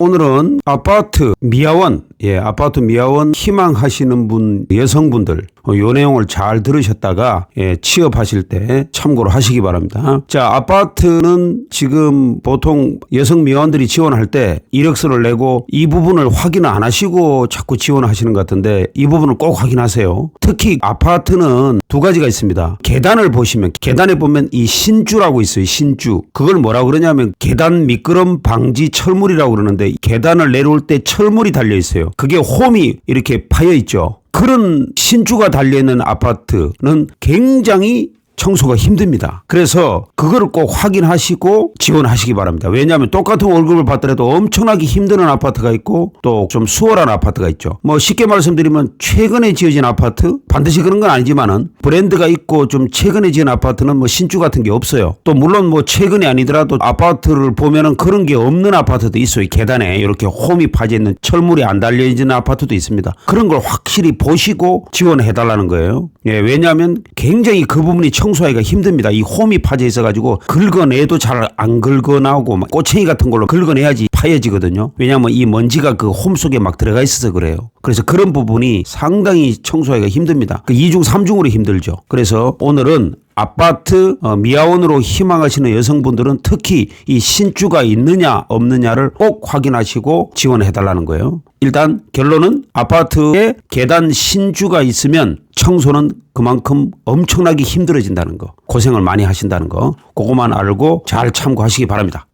오늘은 아파트 미아원, 예, 아파트 미아원 희망하시는 분, 여성분들, 어, 요 내용을 잘 들으셨다가, 예, 취업하실 때 참고로 하시기 바랍니다. 자, 아파트는 지금 보통 여성 미아원들이 지원할 때 이력서를 내고 이 부분을 확인 안 하시고 자꾸 지원하시는 것 같은데 이 부분을 꼭 확인하세요. 특히 아파트는 두 가지가 있습니다. 계단을 보시면, 계단에 보면 이 신주라고 있어요, 신주. 그걸 뭐라고 그러냐면 계단 미끄럼 방지 철물이라고 그러는데 계단을 내려올 때 철물이 달려 있어요. 그게 홈이 이렇게 파여 있죠. 그런 신주가 달려 있는 아파트는 굉장히 청소가 힘듭니다. 그래서 그거를 꼭 확인하시고 지원하시기 바랍니다. 왜냐하면 똑같은 월급을 받더라도 엄청나게 힘드는 아파트가 있고 또 좀 수월한 아파트가 있죠. 뭐 쉽게 말씀드리면 최근에 지어진 아파트 반드시 그런 건 아니지만은 브랜드가 있고 좀 최근에 지은 아파트는 뭐 신주 같은 게 없어요. 또 물론 뭐 최근이 아니더라도 아파트를 보면은 그런 게 없는 아파트도 있어요. 계단에 이렇게 홈이 파져 있는 철물이 안 달려 있는 아파트도 있습니다. 그런 걸 확실히 보시고 지원해 달라는 거예요. 예, 왜냐하면 굉장히 그 부분이 청 소하기가 힘듭니다. 이 홈이 파져 있어가지고 긁어내도 잘 안 긁어나오고 막 꼬챙이 같은 걸로 긁어내야지 파여지거든요. 왜냐하면 이 먼지가 그 홈 속에 막 들어가 있어서 그래요. 그래서 그런 부분이 상당히 청소하기가 힘듭니다. 그 2중, 3중으로 힘들죠. 그래서 오늘은 아파트 어, 미아원으로 희망하시는 여성분들은 특히 이 신주가 있느냐 없느냐를 꼭 확인하시고 지원해 달라는 거예요. 일단 결론은 아파트에 계단 신주가 있으면 청소는 그만큼 엄청나게 힘들어진다는 거. 고생을 많이 하신다는 거. 그거만 알고 잘 참고하시기 바랍니다.